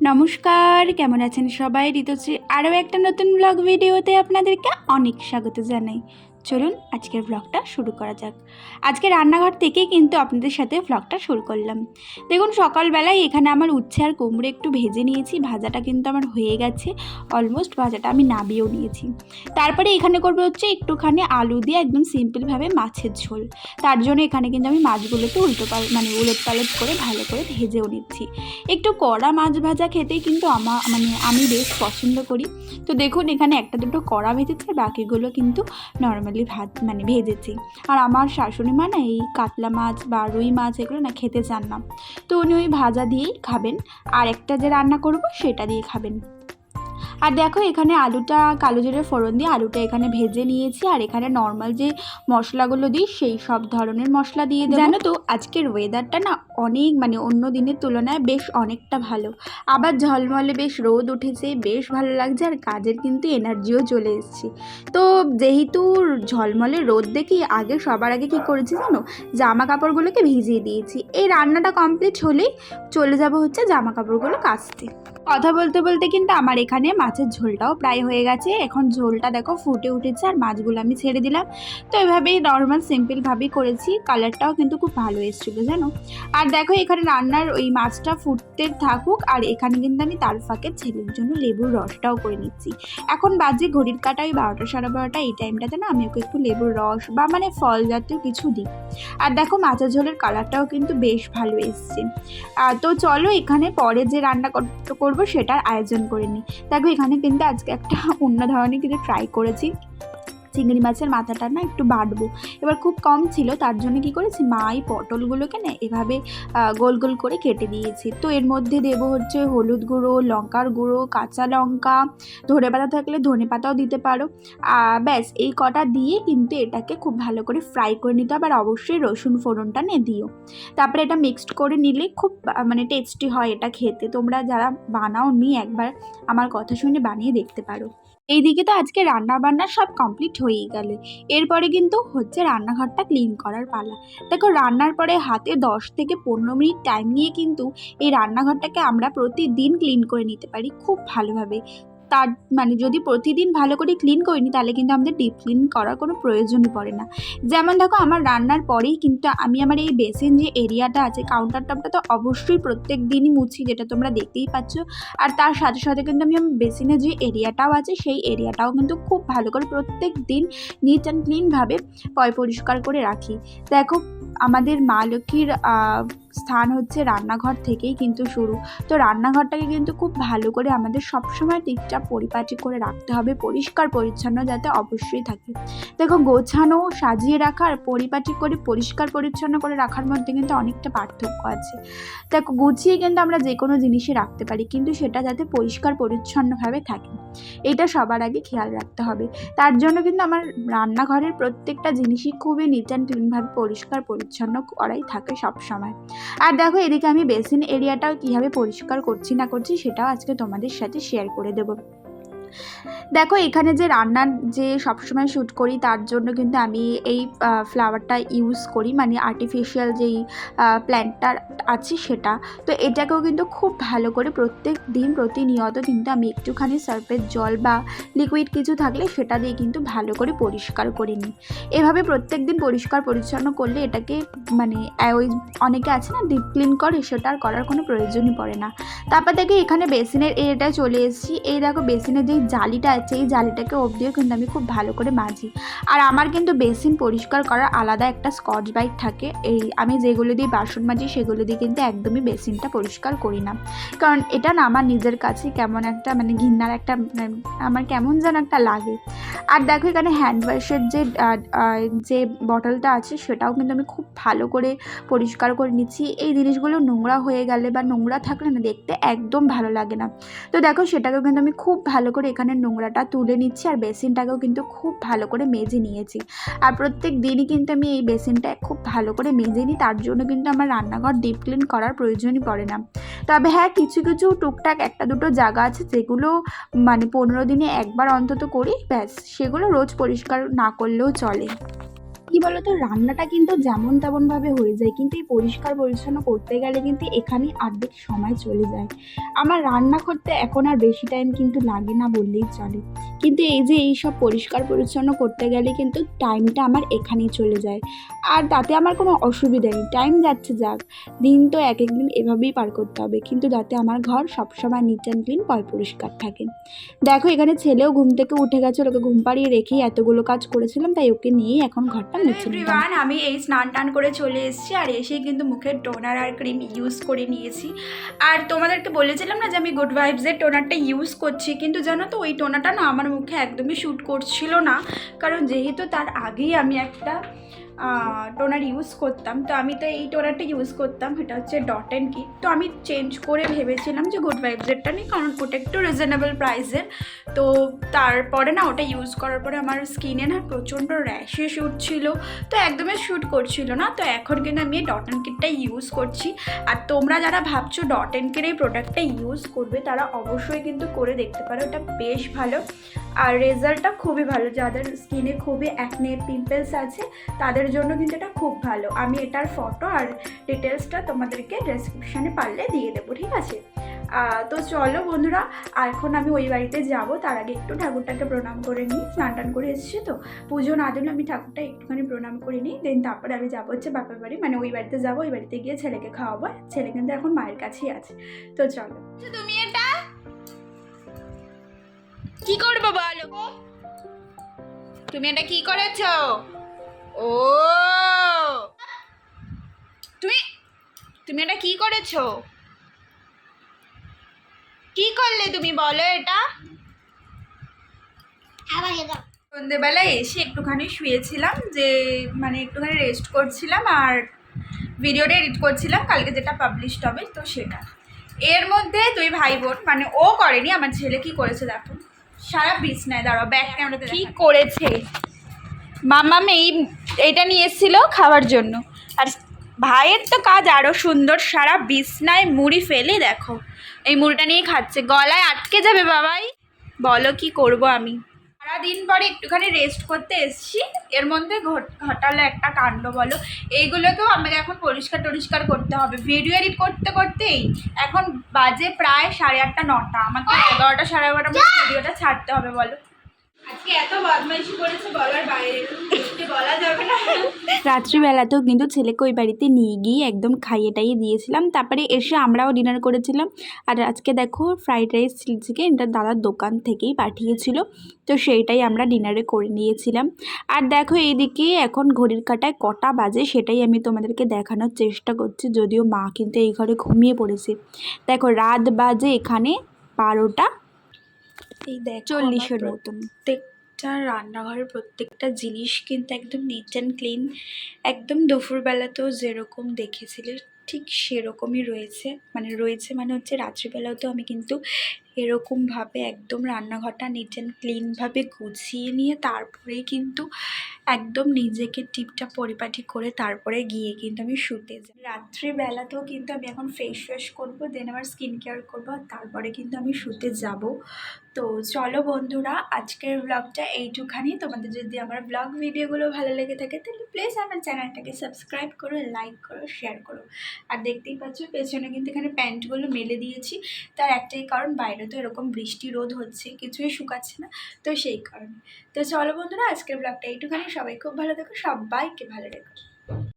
নমস্কার কেমন আছেন সবাই? ঋতুশ্রী আরও একটা নতুন ব্লগ ভিডিওতে আপনাদেরকে অনেক স্বাগত জানাই। চলুন আজকের ব্লগটা শুরু করা যাক। আজকে রান্নাঘর থেকেই কিন্তু আপনাদের সাথে ব্লগটা শুরু করলাম। দেখুন, সকালবেলায় এখানে আমার উচ্ছে আর কুমড়ো একটু ভেজে নিয়েছি, ভাজাটা কিন্তু আমার হয়ে গেছে। অলমোস্ট ভাজাটা আমি নাবিয়েও নিয়েছি। তারপরে এখানে করব হচ্ছে একটুখানি আলু দিয়ে একদম সিম্পলভাবে মাছের ঝোল। তার জন্য এখানে কিন্তু আমি মাছগুলোকে উল্টো পাল মানে উলট পালট করে ভালো করে ভেজেও নিচ্ছি। একটু কড়া মাছ ভাজা খেতেই কিন্তু আমার মানে আমি বেশ পছন্দ করি। তো দেখুন, এখানে একটা দুটো কড়া ভেজেছে, বাকিগুলো কিন্তু নর্মালি ভাত মানে ভেজেছি। আর আমার শাশুড়ি মা না এই কাতলা মাছ বা রুই মাছ এগুলো না খেতে চান না। তো উনি ওই ভাজা দিয়েই খাবেন। আর একটা যে রান্না করব সেটা দিয়ে খাবেন। আর দেখো এখানে আলুটা, কালো জিরে ফোড়ন দিয়ে আলুটা এখানে ভেজে নিয়েছি, আর এখানে নর্মাল যে মশলাগুলো দিই সেই সব ধরনের মশলা দিয়ে জানো তো, আজকের ওয়েদারটা না অনেক মানে অন্য দিনের তুলনায় বেশ অনেকটা ভালো। আবার ঝলমলে বেশ রোদ উঠেছে, বেশ ভালো লাগছে, আর কাজের কিন্তু এনার্জিও চলে এসেছে। তো যেহেতু ঝলমলে রোদ দেখি, আগে সবার আগে কি করেছি জানো? জামা কাপড়গুলোকে ভিজিয়ে দিয়েছি। এই রান্নাটা কমপ্লিট হলেই চলে যাব হচ্ছে জামা কাপড়গুলো কাচতে। কথা বলতে বলতে কিন্তু আমার এখানে মাছের ঝোলটাও প্রায় হয়ে গেছে। এখন ঝোলটা দেখো ফুটে উঠেছে আর মাছগুলো আমি ছেড়ে দিলাম। তো এভাবেই নর্মাল সিম্পলভাবেই করেছি। কালারটাও কিন্তু খুব ভালো এসেছিল, জানো? আর দেখো এখানে রান্নার ওই মাছটা ফুটতে থাকুক আর এখানে কিন্তু আমি তার ফাঁকে ছেলের জন্য লেবুর রসটাও করে নিচ্ছি। এখন বাজে ঘড়ির কাটা, ওই বারোটা সাড়ে বারোটা, এই টাইমটাতে না আমি ওকে একটু লেবুর রস বা মানে ফল জাতীয় কিছু দিই। আর দেখো মাছের ঝোলের কালারটাও কিন্তু বেশ ভালো এসছে। তো চলো এখানে পরে যে রান্না কর- করব সেটার আয়োজন করে নিই। দেখো এখানে কিন্তু আজকে একটা অন্য ধরনের কিছু ট্রাই করেছি। চিংড়ি মাছের মাথাটা না একটু বাটবো এবার খুব কম ছিল, তার জন্য কি করেছি, মা এই পটলগুলোকে না এভাবে গোল গোল করে কেটে দিয়েছি। তো এর মধ্যে দেবো হচ্ছে হলুদ গুঁড়ো, লঙ্কার গুঁড়ো, কাঁচা লঙ্কা, ধনে পাতা থাকলে ধনে পাতাও দিতে পারো। ব্যাস, এই কটা দিয়ে কিন্তু এটাকে খুব ভালো করে ফ্রাই করে নিতে হবে, আর অবশ্যই রসুন ফোড়নটা নিয়ে দিও। তারপরে এটা মিক্সড করে নিলে খুব মানে টেস্টি হয় এটা খেতে। তোমরা যারা বানাও নি একবার, আমার কথা শুনে বানিয়ে দেখতে পারো। এইদিকে তো আজকে রান্না বান্না সব কমপ্লিট হয়েই গেল। এরপরে কিন্তু হচ্ছে রান্নাঘরটা ক্লিন করার পালা। দেখো, রান্নার পরে হাতে দশ থেকে পনেরো মিনিট টাইম নিয়ে কিন্তু এই রান্নাঘরটাকে আমরা প্রতিদিন ক্লিন করে নিতে পারি খুব ভালোভাবে। তার মানে যদি প্রতিদিন ভালো করে ক্লিন করিনি তাহলে কিন্তু আমাদের ডিপ ক্লিন করার কোনো প্রয়োজনই পড়ে না। যেমন দেখো, আমার রান্নার পরেই কিন্তু আমি আমার এই বেসিন যে এরিয়াটা আছে কাউন্টার টপটা তো অবশ্যই প্রত্যেক দিনই মুছি, যেটা তোমরা দেখতেই পাচ্ছ। আর তার সাথে সাথে কিন্তু আমি আমার বেসিনে যে এরিয়াটাও আছে, সেই এরিয়াটাও কিন্তু খুব ভালো করে প্রত্যেক দিন নিট অ্যান্ড ক্লিনভাবে পয় পরিষ্কার করে রাখি। দেখো, আমাদের মা লক্ষ্মীর স্থান হচ্ছে রান্নাঘর থেকেই কিন্তু শুরু। তো রান্নাঘরটাকে কিন্তু খুব ভালো করে আমাদের সবসময় টিপটাপ পরিপাটি করে রাখতে হবে, পরিষ্কার পরিচ্ছন্ন যাতে অবশ্যই থাকে। দেখো গোছানো, সাজিয়ে রাখার পরিপাটি করে, পরিষ্কার পরিচ্ছন্ন করে রাখার মধ্যে কিন্তু অনেকটা পার্থক্য আছে। দেখো, গুছিয়ে কিন্তু আমরা যে কোনো জিনিসই রাখতে পারি, কিন্তু সেটা যাতে পরিষ্কার পরিচ্ছন্নভাবে থাকে। এটা সবার আগে খেয়াল রাখতে হবে। তার জন্য কিন্তু আমার রান্নাঘরের প্রত্যেকটা জিনিসই খুবই নিট অ্যান্ড ক্লিনভাবে পরিষ্কার পরিচ্ছন্ন করাই থাকে সব সময় আর দেখো, এদিকে আমি বেসিন এরিয়াটাও কীভাবে পরিষ্কার করছি না করছি সেটাও আজকে তোমাদের সাথে শেয়ার করে দেবো। দেখো, এখানে যে রান্নার যে সবসময় শ্যুট করি, তার জন্য কিন্তু আমি এই ফ্লাওয়ারটা ইউজ করি। মানে আর্টিফিশিয়াল যেই প্ল্যান্টটা আছে সেটা। তো এটাকেও কিন্তু খুব ভালো করে প্রত্যেক দিন প্রতিনিয়ত কিন্তু আমি একটুখানি সার্ফের জল বা লিকুইড কিছু থাকলে সেটা দিয়ে কিন্তু ভালো করে পরিষ্কার করে নিই। এভাবে প্রত্যেক দিন পরিষ্কার পরিচ্ছন্ন করলে এটাকে মানে ওই অনেকে আছে না ডিপ ক্লিন করে, সেটা আর করার কোনো প্রয়োজনই পড়ে না। তারপর থেকে এখানে বেসিনের এরিয়াটা চলে এসেছি। এই দেখো, বেসিনের যেই জালিটা আছে এই জালিটাকে অবধিও কিন্তু আমি খুব ভালো করে মাজি। আর আমার কিন্তু বেসিন পরিষ্কার করার আলাদা একটা স্কচ বাইট থাকে। এই আমি যেগুলো দিয়ে বাসন মাজি, সেগুলো দিয়ে কিন্তু একদমই বেসিনটা পরিষ্কার করি না। কারণ এটা না আমার নিজের কাছে কেমন একটা মানে ঘিন্নার একটা মানে আমার কেমন যেন একটা লাগে। আর দেখো এখানে হ্যান্ড ওয়াশের যে যে বটলটা আছে, সেটাও কিন্তু আমি খুব ভালো করে পরিষ্কার করে নিচ্ছি। এই জিনিসগুলো নোংরা হয়ে গেলে বা নোংরা থাকলে না দেখতে একদম ভালো লাগে না। তো দেখো সেটাকেও কিন্তু আমি খুব ভালো করে এখানে নোংরাটা তুলে নিচ্ছি আর বেসিনটাকেও কিন্তু খুব ভালো করে মেজে নিয়েছি। আর প্রত্যেক দিনই কিন্তু আমি এই বেসিনটা খুব ভালো করে মেজে নিই, তার জন্য কিন্তু আমার রান্নাঘর ডিপ ক্লিন করার প্রয়োজনই পড়ে না। তবে হ্যাঁ কিছু কিছু টুকটাক একটা দুটো জায়গা আছে যেগুলো মানে পনেরো দিনে একবার অন্তত করি, ব্যাস সেগুলো রোজ পরিষ্কার না করলেও চলে। কি বলতো, রান্নাটা কিন্তু যেমন তেমন ভাবে হয়ে যায়, কিন্তু এই পরিষ্কার পরিচ্ছন্ন করতে গেলে কিন্তু এখানে অর্ধেক সময় চলে যায়। আমার রান্না করতে এখন আর বেশি টাইম কিন্তু লাগে না বললেই চলে। কিন্তু এই যে এই সব পরিষ্কার পরিচ্ছন্ন করতে গেলে কিন্তু টাইমটা আমার এখানেই চলে যায়। আর তাতে আমার কোনো অসুবিধা নেই। টাইম যাচ্ছে যাক দিন তো এক এক দিন এভাবেই পার করতে হবে। কিন্তু যাতে আমার ঘর সবসময় নিট অ্যান্ড ক্লিন পয় পরিষ্কার থাকে। দেখো এখানে ছেলেও ঘুম থেকে উঠে গেছে ওকে ঘুম পাড়িয়ে রেখেই এতগুলো কাজ করেছিলাম তাই ওকে নিয়েই এখন ঘরটা মুছে নিলাম। আমি এই স্নান টান করে চলে এসেছি আর এসেই কিন্তু মুখের টোনার আর ক্রিম ইউজ করে নিয়েছি। আর তোমাদেরকে বলেছিলাম না যে আমি গুড ভাইবসের টোনারটা ইউজ করছি কিন্তু জানো তো ওই টোনারটা না আমার মুখে একদমই শ্যুট করছিল না। কারণ যেহেতু তার আগেই আমি একটা টোনার ইউজ করতাম। তো আমি তো এই টোনারটা ইউজ করতাম এটা হচ্ছে ডট অ্যান্ড কি তো আমি চেঞ্জ করে ভেবেছিলাম যে গুড ভাইবসেরটা নিই, কারণ ওটা একটু রিজনেবল প্রাইসের তো তারপরে না, ওটা ইউজ করার পরে আমার স্কিনে না প্রচণ্ড র্যাশেস উঠছিল। তো একদমই শ্যুট করছিল না। তো এখন কিন্তু আমি ডট অ্যান্ড কিটটা ইউজ করছি। আর তোমরা যারা ভাবছ ডট অ্যান্ড কির এই প্রোডাক্টটা ইউজ করবে, তারা অবশ্যই কিন্তু করে দেখতে পারো। এটা বেশ ভালো। আর রেজাল্টটা খুবই ভালো। যাদের স্কিনে খুবই অ্যাকনে পিম্পলস আছে, তাদের জন্য কিন্তু এটা খুব ভালো। আমি এটার ফটো আর ডিটেলসটা তোমাদেরকে ডেসক্রিপশানে পারলে দিয়ে দেবো, ঠিক আছে? তো চলো বন্ধুরা, এখন আমি ওই বাড়িতে যাব। তার আগে একটু ঠাকুরটাকে প্রণাম করে নিই। স্নান টান করে এসেছি তো? পুজো না দিলে আমি ঠাকুরটা একটুখানি প্রণাম করে নিই। দেন তারপরে আমি যাব হচ্ছে বাপের বাড়ি। মানে ওই বাড়িতে যাব, ওই বাড়িতে গিয়ে ছেলেকে খাওয়াবো। ছেলে কিন্তু এখন মায়ের কাছেই আছে। তো চলো। তুমি এটা কি করব বলো? তুমি এটা কি করেছ? ও! তুমি তুমি এটা কি করেছ? কি করলে তুমি বলো এটা? সন্ধ্যেবেলায় এসে একটুখানি শুয়েছিলাম যে মানে একটুখানি রেস্ট করছিলাম আর ভিডিওটা এডিট করছিলাম কালকে যেটা পাবলিশড হবে তো সেটা। এর মধ্যে দুই ভাই বোন মানে ও করেনি আমার ছেলে কি করেছে দেখো। সারা বিছনায় দাঁড়াও ব্যাক ক্যামেরাতে কি করেছে? মামা এই এইটা নিয়ে এসেছিল খাওয়ার জন্য। আর ভাইয়ের তো কাজ আরও সুন্দর সারা বিছনায় মুড়ি ফেলে দেখো। এই মুড়িটা নিয়ে খাচ্ছে গলায় আটকে যাবে বাবাই। বলো কি করব আমি? সারাদিন পরে একটুখানি রেস্ট করতে এসছি। এর মধ্যে ঘট- ঘটালো একটা কাণ্ড বলো। এইগুলোকেও আমাকে এখন পরিষ্কার টরিষ্কার করতে হবে। ভিডিও এডিট করতে করতেই এখন বাজে প্রায় সাড়ে আটটা নটা। আমাকে এগারোটা সাড়ে এগারোটা মধ্যে ভিডিওটা ছাড়তে হবে বলো। আজকে এত বদমাইশি করেছে বলার বাইরে। রাত্রিবেলাতেও কিন্তু ছেলেকে ওই বাড়িতে নিয়ে গিয়ে একদম খাইয়ে টাইয়ে দিয়েছিলাম। তারপরে এসে আমরাও ডিনার করেছিলাম। আর আজকে দেখো ফ্রাইড রাইস চিলি চিকেন এটা দাদার দোকান থেকেই পাঠিয়েছিল। তো সেইটাই আমরা ডিনারে করে নিয়েছিলাম। আর দেখো এইদিকে এখন ঘড়ির কাটায় কটা বাজে সেটাই আমি তোমাদেরকে দেখানোর চেষ্টা করছি। যদিও মা কিন্তু এই ঘরে ঘুমিয়ে পড়েছে। দেখো রাত বাজে এখানে বারোটা। এই দেখ চল্লিশের মতন। প্রত্যেকটা রান্নাঘরের প্রত্যেকটা জিনিস কিন্তু একদম নিট অ্যান্ড ক্লিন একদম দুপুরবেলাতেও যেরকম দেখেছিলে ঠিক সেরকমই রয়েছে। মানে রয়েছে মানে হচ্ছে রাত্রিবেলাও তো আমি কিন্তু এরকমভাবে একদম রান্নাঘরটা নিট অ্যান্ড ক্লিনভাবে গুছিয়ে নিয়ে তারপরেই কিন্তু একদম নিজেকে টিপটা পরিপাটি করে তারপরে গিয়ে কিন্তু আমি শুতে যাই। রাত্রিবেলাতেও কিন্তু আমি এখন ফেস ওয়াশ করব দেন আমার স্কিন কেয়ার করব তারপরে কিন্তু আমি শুতে যাব। তো চলো বন্ধুরা, আজকের ব্লগটা এইটুখানি। তোমাদের যদি আমার ব্লগ ভিডিওগুলো ভালো লেগে থাকে, তাহলে প্লিজ আমার চ্যানেলটাকে সাবস্ক্রাইব করো লাইক করো শেয়ার করো। আর দেখতেই পাচ্ছ, পেছনে কিন্তু এখানে প্যান্টগুলো মেলে দিয়েছি। তার একটাই কারণ, বাইরে তো এরকম বৃষ্টি রোদ হচ্ছে, কিছুই শুকাচ্ছে না। তো সেই কারণে। তো চলো বন্ধুরা, আজকের ব্লগটা এইটুখানি। সবাই খুব ভালো থেকো সবাইকে ভালো রেখো